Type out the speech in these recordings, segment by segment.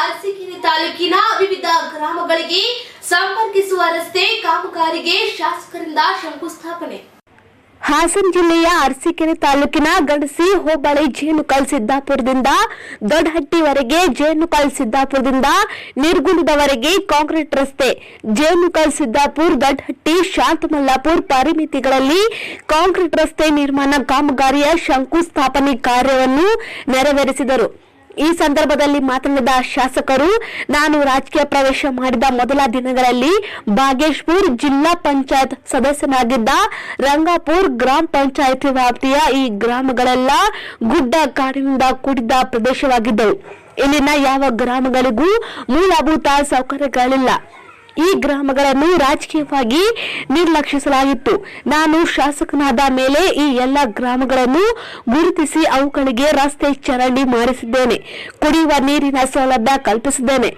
ಅರಸೀಕೆರೆ ತಾಲೂಕಿನ ವಿವಿಧ ಗ್ರಾಮಗಳಿಗೆ ಸಂಪರ್ಕಿಸುವ ರಸ್ತೆ ಕಾಮಗಾರಿಗೆ ಶಾಸಕರಿಂದ ಶಂಕುಸ್ಥಾಪನೆ. ಹಾಸನ ಜಿಲ್ಲೆಯ ಅರಸೀಕೆರೆ ತಾಲೂಕಿನ ಗಡಸಿ ಹೋಬಳಿ ಜೇನುಕಲ್ ಸಿದ್ದಾಪುರದಿಂದ ದೊಡ್ಡಹಟ್ಟಿವರೆಗೆ ಜೇನುಕಲ್ ಸಿದ್ದಾಪುರದಿಂದ ನಿರ್ಗುಂಡದವರೆಗೆ ಕಾಂಕ್ರೀಟ್ ರಸ್ತೆ ಜೇನುಕಲ್ ಸಿದ್ದಾಪುರ್, ದೊಡ್ಡಹಟ್ಟಿ, ಶಾಂತಮಲ್ಲಾಪುರ್ ಪರಿಮಿತಿಗಳಲ್ಲಿ ಕಾಂಕ್ರೀಟ್ ರಸ್ತೆ ನಿರ್ಮಾಣ ಕಾಮಗಾರಿಯ ಶಂಕುಸ್ಥಾಪನೆ ಕಾರ್ಯವನ್ನು ನೆರವೇರಿಸಿದರು. ಈ ಸಂದರ್ಭದಲ್ಲಿ ಮಾತನಾಡಿದ ಶಾಸಕರು, ನಾನು ರಾಜಕೀಯ ಪ್ರವೇಶ ಮಾಡಿದ ಮೊದಲ ದಿನಗಳಲ್ಲಿ ಬಾಗೇಶ್ಪುರ್ ಜಿಲ್ಲಾ ಪಂಚಾಯತ್ ಸದಸ್ಯನಾಗಿದ್ದ ರಂಗಾಪುರ್ ಗ್ರಾಮ ಪಂಚಾಯತ್ ವ್ಯಾಪ್ತಿಯ ಈ ಗ್ರಾಮಗಳೆಲ್ಲ ಗುಡ್ಡ ಕಾಡಿನಿಂದ ಕೂಡಿದ ಪ್ರದೇಶವಾಗಿದ್ದವು. ಇಲ್ಲಿನ ಯಾವ ಗ್ರಾಮಗಳಿಗೂ ಮೂಲಭೂತ ಸೌಕರ್ಯಗಳಿಲ್ಲ. ಈ ಗ್ರಾಮಗಳನ್ನು ರಾಜಕೀಯವಾಗಿ ನಿರ್ಲಕ್ಷಿಸಲಾಗಿತ್ತು. ನಾನು ಶಾಸಕನಾದ ಮೇಲೆ ಈ ಎಲ್ಲ ಗ್ರಾಮಗಳನ್ನು ಗುರುತಿಸಿ ಅವುಗಳಿಗೆ ರಸ್ತೆ ಚರಂಡಿ ಮಾಡಿಸಿದ್ದೇನೆ. ಕುಡಿಯುವ ನೀರಿನ ಸೌಲಭ್ಯ ಕಲ್ಪಿಸಿದ್ದೇನೆ.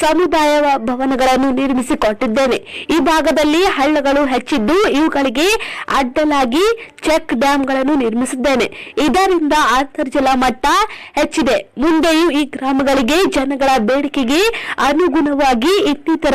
ಸಮುದಾಯ ಭವನಗಳನ್ನು ನಿರ್ಮಿಸಿ ಕೊಟ್ಟಿದ್ದೇನೆ ಈ ಭಾಗದಲ್ಲಿ ಹಳ್ಳಗಳು ಹೆಚ್ಚಿದ್ದು ಇವುಗಳಿಗೆ ಅಡ್ಡಲಾಗಿ ಚೆಕ್ ಡ್ಯಾಂಗಳನ್ನು ನಿರ್ಮಿಸಿದ್ದೇನೆ. ಇದರಿಂದ ಅಂತರ್ಜಲ ಮಟ್ಟ ಹೆಚ್ಚಿದೆ. ಮುಂದೆಯೂ ಈ ಗ್ರಾಮಗಳಿಗೆ ಜನಗಳ ಬೇಡಿಕೆಗೆ ಅನುಗುಣವಾಗಿ ಇನ್ನಿತರ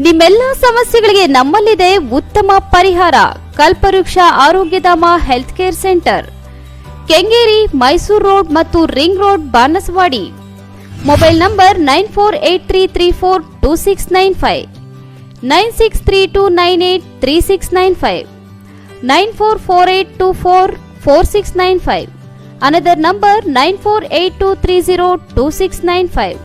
ನಿಮ್ಮೆಲ್ಲ ಸಮಸ್ಯೆಗಳಿಗೆ ನಮ್ಮಲ್ಲಿದೆ ಉತ್ತಮ ಪರಿಹಾರ. Kalpavriksha Arogyadhama health care centre. Kengeri, Mysuru road ಮತ್ತು ring road, Banaswadi. Mobile number nine four eight three three four two six nine five. Nine six three two nine eight three six nine five. Nine four four eight two four four six nine five. Another number nine four eight two three zero two six nine five.